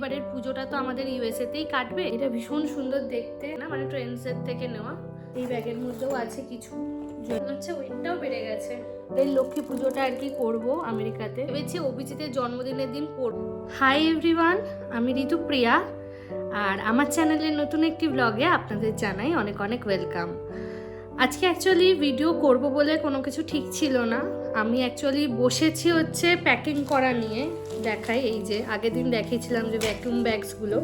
এবারের পুজোটা তো আমাদের ইউএসএ তেই কাটবে। এটা ভীষণ সুন্দর দেখতে। না মানে ট্রেন্ডসের থেকে নেওয়া। এই ব্যাগের মধ্যেও আছে কিছু। হচ্ছে ওয়েটটাও বেড়ে গেছে। এই লক্ষ্মী পুজোটা আর কি করব আমেরিকাতে। ভেবেছি অভিজিতের জন্মদিনের দিন পড়ব হাই এভরিওয়ান আমি ঋতু প্রিয়া। আর আমার চ্যানেলের নতুন একটি ব্লগে আপনাদের জানাই অনেক অনেক ওয়েলকাম আজকে অ্যাকচুয়ালি ভিডিও করব বলে কোনো কিছু ঠিক ছিল না। আমি অ্যাকচুয়ালি বসেছি হচ্ছে প্যাকিং করা নিয়ে দেখাই, এই যে আগের দিন দেখিয়েছিলাম যে ভ্যাকুয়াম ব্যাগসগুলো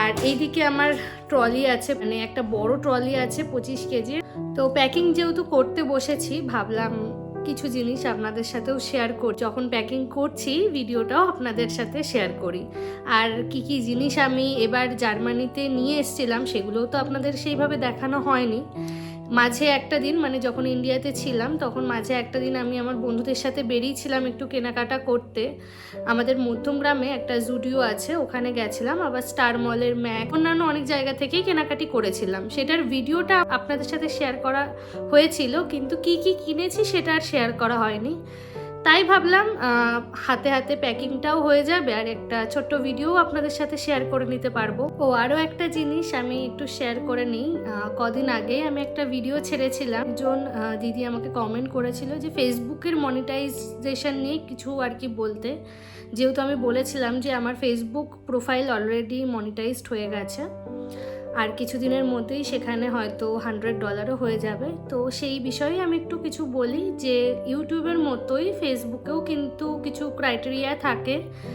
আর এইদিকে আমার ট্রলি আছে মানে একটা বড় ট্রলি আছে পঁচিশ কেজি। তো প্যাকিং যেহেতু করতে বসেছি, ভাবলাম কিছু জিনিস আপনাদের সাথেও শেয়ার করি। যখন প্যাকিং করছি, ভিডিওটাও আপনাদের সাথে শেয়ার করি। আর কি কি জিনিস আমি এবার জার্মানিতে নিয়ে এসেছিলাম, সেগুলোও তো আপনাদের সেইভাবে দেখানো হয়নি। মাঝে একটা দিন মানে যখন ইন্ডিয়াতে ছিলাম, তখন মাঝে একটা দিন আমি আমার বন্ধুদের সাথে বেরিয়েছিলাম একটু কেনাকাটা করতে। আমাদের মধ্যম গ্রামে একটা জুডিও আছে, ওখানে গেছিলাম, আবার স্টার মলের ম্যাক, অন্যান্য অনেক জায়গা থেকেই কেনাকাটি করেছিলাম। সেটার ভিডিওটা আপনাদের সাথে শেয়ার করা হয়েছিল, কিন্তু কি কি কিনেছি সেটা আর শেয়ার করা হয়নি। তাই ভাবলাম হাতে হাতে প্যাকিংটাও হয়ে যাবে আর একটা ছোট্ট ভিডিও আপনাদের সাথে শেয়ার করে নিতে পারব। ও আরও একটা জিনিস আমি একটু শেয়ার করে নিই। কদিন আগে আমি একটা ভিডিও ছেড়েছিলাম। আহ, দিদি আমাকে কমেন্ট করেছিল যে ফেসবুকের মনিটাইজেশন নিয়ে কিছু আর কি বলতে। যেহেতু আমি বলেছিলাম যে আমার ফেসবুক প্রোফাইল অলরেডি মনিটাইজড হয়ে গেছে। আর কিছুদিনের মধ্যেই সেখানে হয়তো হান্ড্রেড ডলারও হয়ে যাবে। তো সেই বিষয়ে আমি একটু কিছু বলি যে, ইউটিউবের মতোই ফেসবুকেও কিন্তু কিছু ক্রাইটেরিয়া থাকে।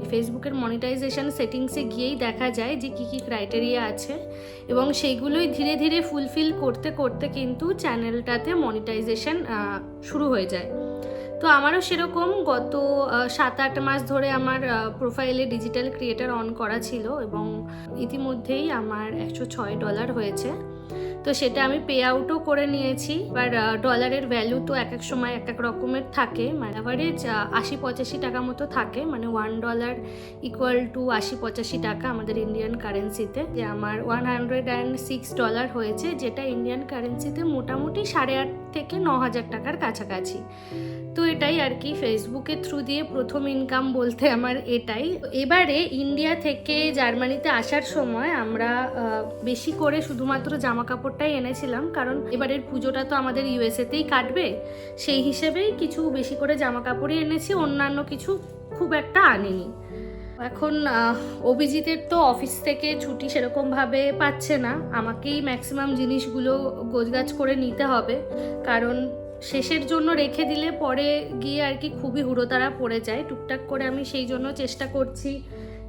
ফেসবুকের মনিটাইজেশন সেটিংসে গিয়েই দেখা যায় যে কী কী ক্রাইটেরিয়া আছে এবং সেইগুলোই ধীরে ধীরে ফুলফিল করতে করতে কিন্তু চ্যানেলটাতে মনিটাইজেশন শুরু হয়ে যায়। তো আমারও সেরকম গত সাত আট মাস ধরে আমার প্রোফাইলে ডিজিটাল ক্রিয়েটার অন করা ছিল এবং ইতিমধ্যেই আমার একশো ছয় ডলার হয়েছে। তো সেটা আমি পে আউটও করে নিয়েছি। এবার ডলারের ভ্যালু তো এক এক সময় এক এক রকমের থাকে। মানে অ্যাভারেজ আশি পঁচাশি টাকা মতো থাকে। মানে ওয়ান ডলার ইকুয়াল টু আশি পঁচাশি টাকা আমাদের ইন্ডিয়ান কারেন্সিতে যে আমার one hundred and six dollar হয়েছে, যেটা ইন্ডিয়ান কারেন্সিতে মোটামুটি সাড়ে আট থেকে ন হাজার টাকার কাছাকাছি। তো এটাই আর কি ফেসবুকের থ্রু দিয়ে প্রথম ইনকাম বলতে আমার এটাই। এবারে ইন্ডিয়া থেকে জার্মানিতে আসার সময় আমরা বেশি করে শুধুমাত্র জামা কাপড়টাই এনেছিলাম। কারণ এবারের পুজোটা তো আমাদের ইউএসএতেই কাটবে। সেই হিসেবেই কিছু বেশি করে জামা কাপড়ই এনেছি, অন্যান্য কিছু খুব একটা আনিনি। এখন অভিজিতের তো অফিস থেকে ছুটি সেরকমভাবে পাচ্ছে না। আমাকেই ম্যাক্সিমাম জিনিসগুলো গোজগাছ করে নিতে হবে। কারণ শেষের জন্য রেখে দিলে পরে গিয়ে আর কি খুবই হুড়োতাড়া পড়ে যায়। টুকটাক করে আমি সেই জন্য চেষ্টা করছি।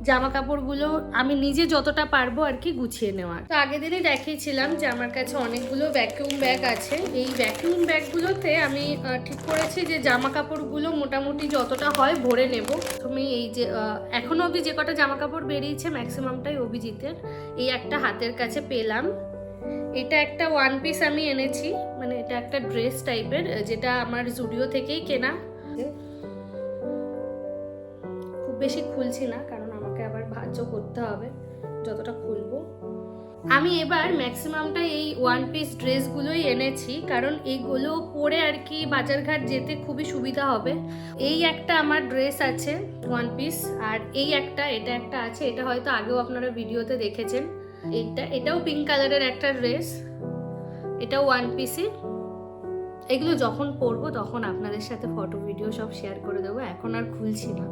জামা কাপড়গুলো আমি নিজে যতটা পারব আর কি গুছিয়ে নেওয়ার। তো আগের দিনই দেখিয়েছিলাম যে আমার কাছে অনেকগুলো ভ্যাকিউম ব্যাগ আছে। এই ভ্যাকিউম ব্যাগগুলোতে আমি ঠিক করেছি যে জামা কাপড়গুলো মোটামুটি যতটা হয় ভরে নেব। তুমি এই যে আহ, এখনও অবধি যে কটা জামা কাপড় বেরিয়েছে ম্যাক্সিমামটাই অভিজিতের। এই একটা হাতের কাছে পেলাম। এটা একটা ওয়ান পিস আমি এনেছি। মানে এটা একটা ড্রেস টাইপের যেটা আমার জুডিও থেকেই কেনা। খুব বেশি খুলছি না কারণ ভাজ্য করতে হবে, যতটা খুলবো। আমি এবার ম্যাক্সিমামটা এই ওয়ান পিস ড্রেসগুলোই এনেছি, কারণ এইগুলো পরে আর কি বাজারঘাট যেতে খুবই সুবিধা হবে। এই একটা আমার ড্রেস আছে ওয়ান পিস আর এই একটা, এটা একটা আছে, এটা হয়তো আগেও আপনারা ভিডিওতে দেখেছেন। এটা এটাও পিঙ্ক কালারের একটা ড্রেস এটাও ওয়ান পিসই এগুলো যখন পরবো তখন আপনাদের সাথে ফটো ভিডিও সব শেয়ার করে দেবো। এখন আর খুলছি না।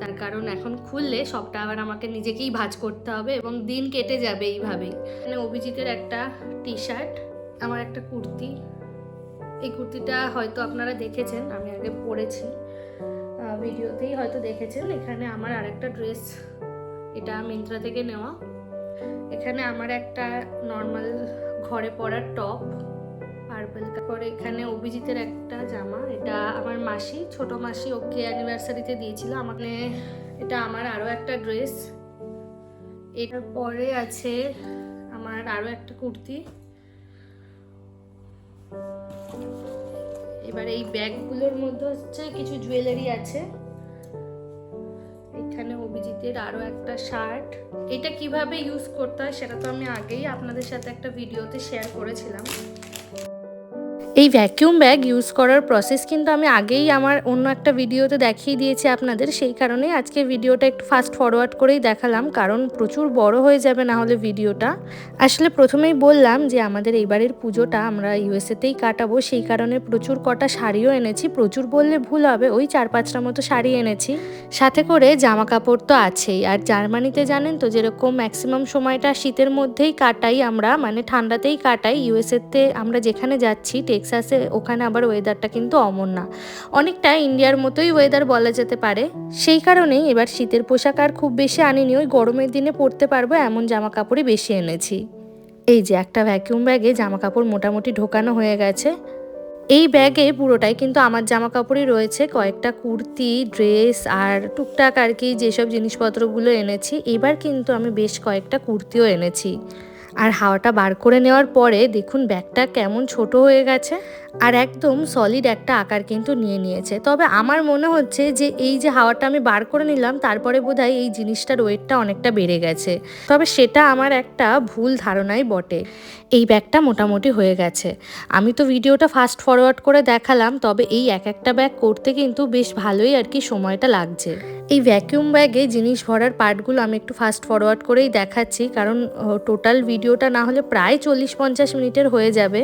তার কারণ এখন খুললে সবটা আবার আমাকে নিজেকেই ভাজ করতে হবে এবং দিন কেটে যাবে এইভাবেই। মানে অভিজিতের একটা টি শার্ট আমার একটা কুর্তি। এই কুর্তিটা হয়তো আপনারা দেখেছেন, আমি আগে পরেছি। ভিডিওতেই হয়তো দেখেছেন। এখানে আমার আরেকটা ড্রেস এটা মিন্ত্রা থেকে নেওয়া। এখানে আমার একটা নর্মাল ঘরে পরার টপ পার্পল তারপরে এখানে অভিজিতের একটা জামা। এটা আমার মাসি, ছোট মাসি ওকে অ্যানিভার্সারিতে দিয়েছিল। আমাকে, এটা আমার আরও একটা ড্রেস এটার পরে আছে আমার আরও একটা কুর্তি। এবার এই ব্যাগগুলোর মধ্যে হচ্ছে কিছু জুয়েলারি আছে। এখানে অভিজিতের আরও একটা শার্ট এটা কীভাবে ইউজ করতে হয় সেটা তো আমি আগেই আপনাদের সাথে একটা ভিডিওতে শেয়ার করেছিলাম। এই ভ্যাকিউম ব্যাগ ইউজ করার প্রসেস কিন্তু আমি আগেই আমার অন্য একটা ভিডিওতে দেখিয়ে দিয়েছি আপনাদের। সেই কারণে আজকে ভিডিওটা একটু ফাস্ট ফরওয়ার্ড করেই দেখালাম, কারণ প্রচুর বড় হয়ে যাবে না হলে ভিডিওটা আসলে প্রথমেই বললাম যে আমাদের এইবারের পুজোটা আমরা ইউএসএতেই কাটাবো, সেই কারণে প্রচুর কটা শাড়িও এনেছি। প্রচুর বললে ভুল হবে, ওই চার পাঁচটা মতো শাড়ি এনেছি। সাথে করে জামা কাপড় তো আছেই, আর জার্মানিতে জানেন তো যেরকম ম্যাক্সিমাম সময়টা শীতের মধ্যেই কাটাই আমরা মানে ঠান্ডাতেই কাটাই। ইউএসএতে আমরা যেখানে যাচ্ছি টেক্সাসে, ওখানে আবার ওয়েদারটা কিন্তু অমন না। অনেকটা ইন্ডিয়ার মতোই ওয়েদার বলা যেতে পারে। সেই কারণেই এবার শীতের পোশাক আর খুব বেশি আনিনি, ওই গরমের দিনে পরতে পারব, এমন জামা কাপড়ই বেশি এনেছি। এই যে একটা ভ্যাকিউম ব্যাগে জামা কাপড় মোটামুটি ঢোকানো হয়ে গেছে। এই ব্যাগে পুরোটাই কিন্তু আমার জামা কাপড়ই রয়েছে, কয়েকটা কুর্তি ড্রেস আর টুকটাক আর কি যেসব জিনিসপত্রগুলো এনেছি। এবার কিন্তু আমি বেশ কয়েকটা কুর্তিও এনেছি। আর হাওয়াটা বার করে নেওয়ার পরে দেখুন ব্যাগটা কেমন ছোট হয়ে গেছে। আর একদম সলিড একটা আকার কিন্তু নিয়ে নিয়েছে। তবে আমার মনে হচ্ছে যে এই যে হাওয়াটা আমি বার করে নিলাম, তারপরে বোধহয় এই জিনিসটার ওয়েটটা অনেকটা বেড়ে গেছে। তবে সেটা আমার একটা ভুল ধারণাই বটে। এই ব্যাগটা মোটামুটি হয়ে গেছে। আমি তো ভিডিওটা ফাস্ট ফরওয়ার্ড করে দেখালাম, তবে এই এক একটা ব্যাগ করতে কিন্তু বেশ ভালোই আর কি সময়টা লাগছে। এই ভ্যাকিউম ব্যাগে জিনিস ভরার পার্টগুলো আমি একটু ফাস্ট ফরওয়ার্ড করেই দেখাচ্ছি, কারণ টোটাল ভিডিওটা না হলে প্রায় চল্লিশ পঞ্চাশ মিনিটের হয়ে যাবে।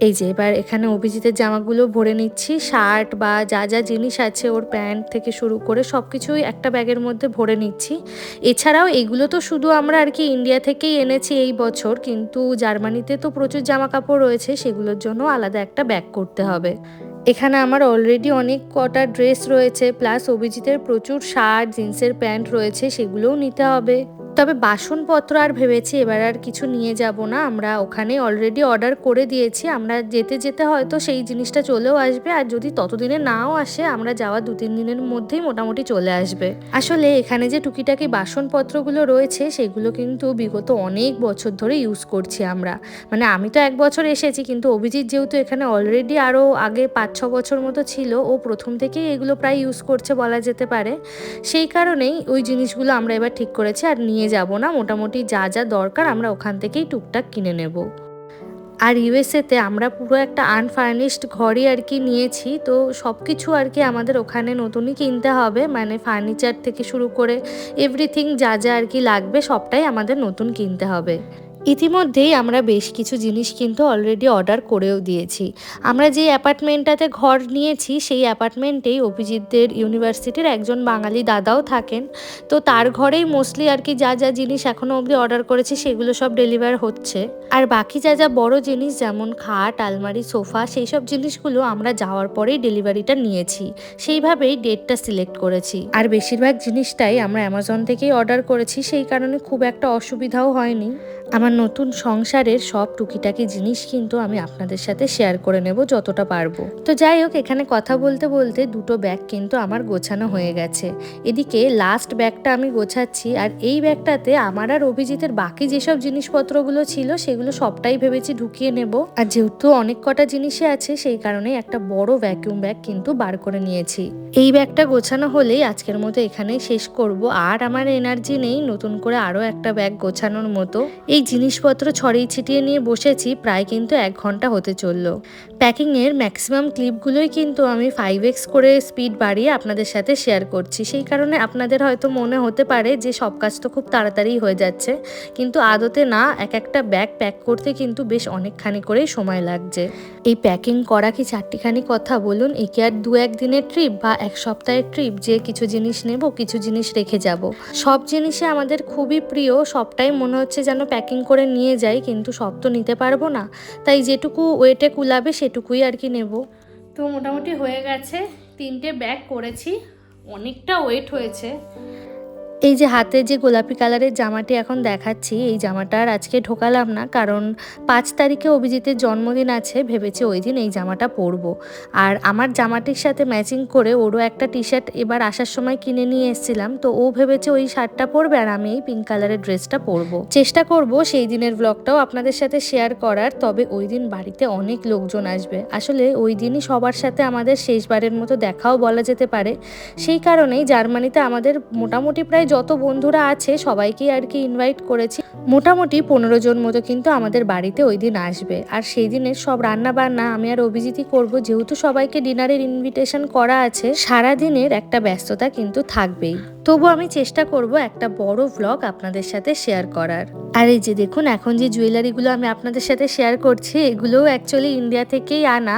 এই যে, এবার এখানে অভিজিতের জামাগুলো ভরে নিচ্ছি। শার্ট বা যা যা জিনিস আছে ওর প্যান্ট থেকে শুরু করে সব কিছুই একটা ব্যাগের মধ্যে ভরে নিচ্ছি। এছাড়াও এগুলো তো শুধু আমরা আর কি ইন্ডিয়া থেকেই এনেছি এই বছর, কিন্তু জার্মানিতে তো প্রচুর জামা কাপড় রয়েছে, সেগুলোর জন্য আলাদা একটা ব্যাগ করতে হবে। এখানে আমার অলরেডি অনেক কটা ড্রেস রয়েছে প্লাস অভিজিতের প্রচুর শার্ট, জিন্সের প্যান্ট রয়েছে, সেগুলোও নিতে হবে। তবে বাসনপত্র আর ভেবেছি এবার আর কিছু নিয়ে যাব না। আমরা ওখানে অলরেডি অর্ডার করে দিয়েছি। আমরা যেতে যেতে হয়তো সেই জিনিসটা চলেও আসবে। আর যদি ততদিনে নাও আসে, আমরা যাওয়া দু তিন দিনের মধ্যেই মোটামুটি চলে আসবে। আসলে এখানে যে টুকিটাকি বাসনপত্রগুলো রয়েছে, সেগুলো কিন্তু বিগত অনেক বছর ধরে ইউজ করছি আমরা। মানে আমি তো এক বছর এসেছি, কিন্তু অভিজিৎ যেহেতু এখানে অলরেডি আরও আগে পাঁচ ছ বছর মতো ছিল, ও প্রথম থেকেই এগুলো প্রায় ইউজ করছে বলা যেতে পারে। সেই কারণেই ওই জিনিসগুলো আমরা এবার ঠিক করেছি আর নিয়ে যাব না। মোটামুটি যা যা দরকার আমরা ওখান থেকেই টুকটাক কিনে নেব। আর ইউএসএতে আমরা পুরো একটা আনফার্নিশড ঘরই আর কি নিয়েছি। তো সব কিছু আর কি আমাদের ওখানে নতুনই কিনতে হবে। মানে ফার্নিচার থেকে শুরু করে এভরিথিং যা যা আর কি লাগবে সবটাই আমাদের নতুন কিনতে হবে। ইতিমধ্যেই আমরা বেশ কিছু জিনিস কিন্তু অলরেডি অর্ডার করেও দিয়েছি। আমরা যে অ্যাপার্টমেন্টটাতে ঘর নিয়েছি, সেই অ্যাপার্টমেন্টেই অভিজিৎদের ইউনিভার্সিটির একজন বাঙালি দাদাও থাকেন। তো তার ঘরেই মোস্টলি আর কি যা যা জিনিস এখনও অবধি অর্ডার করেছি, সেগুলো সব ডেলিভার হচ্ছে। আর বাকি যা যা বড় জিনিস, যেমন খাট, আলমারি, সোফা, সেই সব জিনিসগুলো আমরা যাওয়ার পরেই ডেলিভারিটা নিয়েছি। সেইভাবেই ডেটটা সিলেক্ট করেছি। আর বেশিরভাগ জিনিসটাই আমরা অ্যামাজন থেকেই অর্ডার করেছি, সেই কারণে খুব একটা অসুবিধাও হয়নি। আমার নতুন সংসারের সব টুকিটাকি জিনিস কিন্তু আমি আপনাদের সাথে শেয়ার করে নেব যতটা পারব। তো যাই হোক, এখানে কথা বলতে বলতে দুটো ব্যাগ কিন্তু আমার গোছানো হয়ে গেছে। এদিকে লাস্ট ব্যাগটা আমি গোছাচ্ছি আর এই ব্যাগটাতে আমার আর অভিজিতের বাকি যেসব জিনিসপত্রগুলো ছিল সেগুলো সবটাই ভেবেছি ঢুকিয়ে নেব। আর যেহেতু অনেক কটা জিনিসই আছে, সেই কারণে একটা বড় ভ্যাকিউম ব্যাগ কিন্তু বার করে নিয়েছি। এই ব্যাগটা গোছানো হলেই আজকের মতো এখানেই শেষ করব। আর আমার এনার্জি নেই নতুন করে আরও একটা ব্যাগ গোছানোর মতো। এই জিনিসপত্র ছড়িয়ে ছিটিয়ে নিয়ে বসেছি প্রায় কিন্তু এক ঘণ্টা হতে চলল। প্যাকিংয়ের ম্যাক্সিমাম ক্লিপগুলোই কিন্তু আমি ফাইভ এক্স করে স্পিড বাড়িয়ে আপনাদের সাথে শেয়ার করছি। সেই কারণে আপনাদের হয়তো মনে হতে পারে যে সব কাজ তো খুব তাড়াতাড়ি হয়ে যাচ্ছে। কিন্তু আদতে না এক একটা ব্যাগ প্যাক করতে কিন্তু বেশ অনেকখানি করেই সময় লাগছে। এই প্যাকিং করা কি চারটিখানি কথা বলুন? একে আর দু একদিনের ট্রিপ বা এক সপ্তাহের ট্রিপ যে কিছু জিনিস নেব, কিছু জিনিস রেখে যাব। সব জিনিসে আমাদের খুবই প্রিয়। সবটাই মনে হচ্ছে যেন প্যাকিং করে নিয়ে যাই, কিন্তু সব তো নিতে পারব না। তাই যেটুকু ওয়েটে কুলাবে সেটুকুই আর কি নেব। তো মোটামুটি হয়ে গেছে, তিনটে ব্যাগ করেছি, অনেকটা ওয়েট হয়েছে। এই যে হাতে যে গোলাপি কালারের জামাটি এখন দেখাচ্ছি, এই জামাটা আর আজকে ঢোকালাম না, কারণ পাঁচ তারিখে অভিজিতের জন্মদিন আছে, ভেবেছি ওই দিন এই জামাটা পরবো। আর আমার জামাটির সাথে ম্যাচিং করে ওরও একটা টি শার্ট এবার আসার সময় কিনে নিয়ে এসেছিলাম, তো ও ভেবেছে ওই শার্টটা পরবে আর আমি এই পিঙ্ক কালারের ড্রেসটা পরবো। চেষ্টা করব সেই দিনের ব্লগটাও আপনাদের সাথে শেয়ার করার, তবে ওই দিন বাড়িতে অনেক লোকজন আসবে। আসলে ওই দিনই সবার সাথে আমাদের শেষবারের মতো দেখাও বলা যেতে পারে। সেই কারণেই জার্মানিতে আমাদের মোটামুটি প্রায় যত বন্ধুরা আছে, সবাইকেই আর কি ইনভাইট করেছি। মোটামুটি পনেরো জন মতো কিন্তু আমাদের বাড়িতে ওই দিন আসবে। আর সেই দিনের সব রান্না বান্না আমি আর অভিজিৎই করব। যেহেতু সবাইকে ডিনারের ইনভিটেশন করা আছে সারা দিনের একটা ব্যস্ততা কিন্তু থাকবেই। তবু আমি চেষ্টা করব একটা বড় ভ্লগ আপনাদের সাথে শেয়ার করার। আর এই যে দেখুন, এখন যে জুয়েলারিগুলো আমি আপনাদের সাথে শেয়ার করছি, এগুলোও অ্যাকচুয়ালি ইন্ডিয়া থেকেই আনা।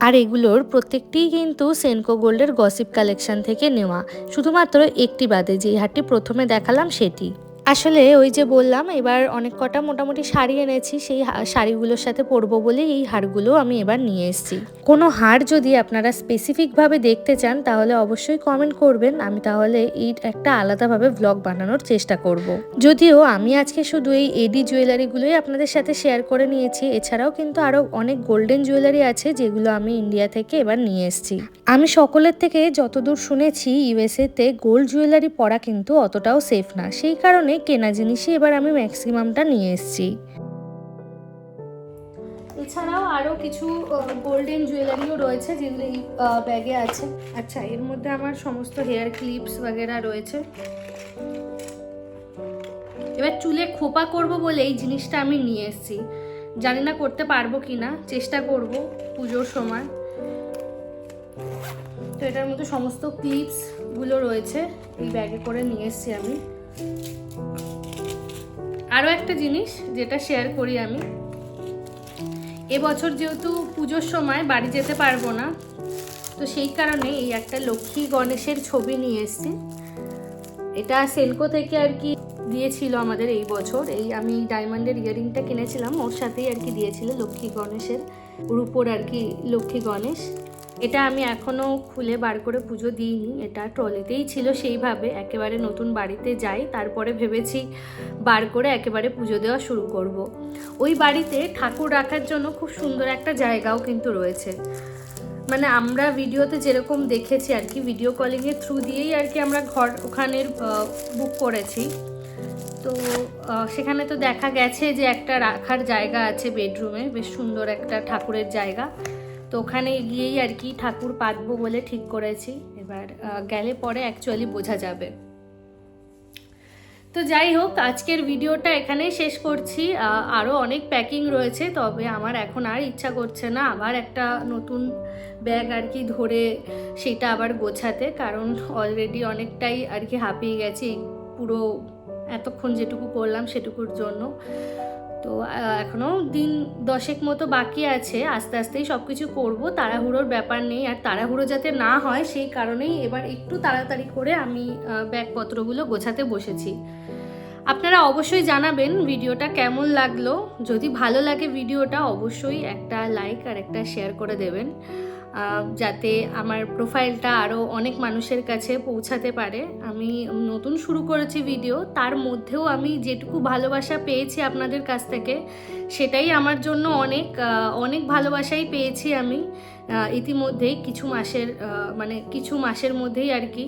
আর এগুলোর প্রত্যেকটিই কিন্তু সেনকো গোল্ডের গসিপ কালেকশন থেকে নেওয়া। শুধুমাত্র একটি বাদে যেই হারটি প্রথমে দেখালাম সেটি। আসলে ওই যে বললাম, এবার অনেক কটা মোটামুটি শাড়ি এনেছি, সেই শাড়িগুলোর সাথে পরবো বলে এই হারগুলো আমি এবার নিয়ে এসেছি। কোনো হার যদি আপনারা স্পেসিফিকভাবে দেখতে চান, তাহলে অবশ্যই কমেন্ট করবেন। আমি তাহলে এই একটা আলাদাভাবে ব্লগ বানানোর চেষ্টা করব। যদিও আমি আজকে শুধু এই এডি জুয়েলারিগুলোই আপনাদের সাথে শেয়ার করে নিয়েছি। এছাড়াও কিন্তু আরও অনেক গোল্ডেন জুয়েলারি আছে, যেগুলো আমি ইন্ডিয়া থেকে এবার নিয়ে এসেছি। আমি সকলের থেকে যতদূর শুনেছি ইউএসএতে গোল্ড জুয়েলারি পরা কিন্তু অতটাও সেফ না। সেই কারণে কেনা জিনিসই এবার আমি ম্যাক্সিমামটা নিয়ে এসেছি। এছাড়াও আরও কিছু গোল্ডেন জুয়েলারিও রয়েছে যেগুলো এই ব্যাগে আছে। আচ্ছা এর মধ্যে আমার সমস্ত হেয়ার ক্লিপস বাগেরা রয়েছে। এবার চুলে খোপা করব বলে এই জিনিসটা আমি নিয়ে এসেছি। জানি না করতে পারব কি না, চেষ্টা করব পুজোর সময়। তো এটার মধ্যে সমস্ত ক্লিপসগুলো রয়েছে, এই ব্যাগে করে নিয়ে এসেছি আমি। আরও একটা জিনিস যেটা শেয়ার করি আমি। এবছর যেহেতু পুজোর সময় বাড়ি যেতে পারব না, তো সেই কারণে এই একটা লক্ষ্মী গণেশের ছবি নিয়ে এসেছি। এটা সেলকো থেকে আর কি দিয়েছিল আমাদের এই বছর। এই আমি ডায়মন্ডের ইয়ারিংটা কিনেছিলাম, ওর সাথেই আর কি দিয়েছিল লক্ষ্মী গণেশের রূপোর আর কি লক্ষ্মী গণেশ। এটা আমি এখনও খুলে বার করে পুজো দিইনি, এটা ট্রলিতেই ছিল সেইভাবে, একেবারে নতুন বাড়িতে যাই, তারপরে ভেবেছি বার করে একেবারে পুজো দেওয়া শুরু করব। ওই বাড়িতে ঠাকুর রাখার জন্য খুব সুন্দর একটা জায়গাও কিন্তু রয়েছে। মানে আমরা ভিডিওতে যেরকম দেখেছি আর কি ভিডিও কলিংয়ের থ্রু দিয়েই আর কি আমরা ঘর ওখানের বুক করেছি। তো সেখানে তো দেখা গেছে যে একটা রাখার জায়গা আছে বেডরুমে বেশ সুন্দর একটা ঠাকুরের জায়গা। তো ওখানে গিয়েই আর কি ঠাকুর পাতবো বলে ঠিক করেছি। এবার গেলে পরে অ্যাকচুয়ালি বোঝা যাবে। তো যাই হোক, আজকের ভিডিওটা এখানেই শেষ করছি। আরও অনেক প্যাকিং রয়েছে, তবে আমার এখন আর ইচ্ছা করছে না আবার একটা নতুন ব্যাগ আর কি ধরে সেটা আবার গোছাতে, কারণ অলরেডি অনেকটাই আর কি হাঁপিয়ে গেছি পুরো এতক্ষণ যেটুকু করলাম সেটুকুর জন্য। তো এখনও দিন দশেক মতো বাকি আছে, আস্তে আস্তেই সব কিছু করব, তাড়াহুড়োর ব্যাপার নেই, আর তাড়াহুড়ো যাতে না হয় সেই কারণেই এবার একটু তাড়াতাড়ি করে আমি ব্যাগপত্রগুলো গোছাতে বসেছি। আপনারা অবশ্যই জানাবেন ভিডিওটা কেমন লাগল, যদি ভালো লাগে ভিডিওটা অবশ্যই একটা লাইক আর একটা শেয়ার করে দেবেন। যাতে আমার প্রোফাইলটা আরও অনেক মানুষের কাছে পৌঁছাতে পারে। আমি নতুন শুরু করেছি ভিডিও, তার মধ্যেও আমি যেটুকু ভালোবাসা পেয়েছি আপনাদের কাছ থেকে, সেটাই আমার জন্য অনেক অনেক ভালোবাসাই পেয়েছি আমি ইতিমধ্যেই কিছু মাসের মানে কিছু মাসের মধ্যেই আর কি।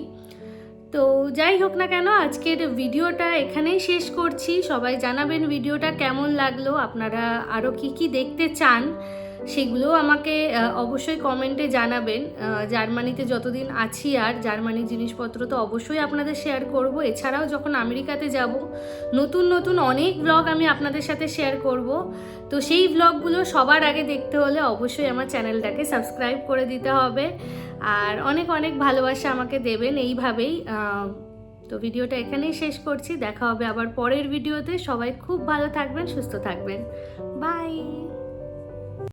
তো যাই হোক না কেন, আজকের ভিডিওটা এখানেই শেষ করছি। সবাই জানাবেন ভিডিওটা কেমন লাগল, আপনারা আরও কি কি দেখতে চান। সেগুলোও আমাকে অবশ্যই কমেন্টে জানাবেন। জার্মানিতে যতদিন আছি আর, জার্মানির জিনিসপত্র তো অবশ্যই আপনাদের শেয়ার করব। এছাড়াও যখন আমেরিকাতে যাব, নতুন নতুন অনেক ব্লগ আমি আপনাদের সাথে শেয়ার করব। তো সেই ব্লগগুলো সবার আগে দেখতে হলে অবশ্যই আমার চ্যানেলটাকে সাবস্ক্রাইব করে দিতে হবে। আর অনেক অনেক ভালোবাসা আমাকে দেবেন এইভাবেই। তো ভিডিওটা এখানেই শেষ করছি। দেখা হবে আবার পরের ভিডিওতে। সবাই খুব ভালো থাকবেন, সুস্থ থাকবেন। বাই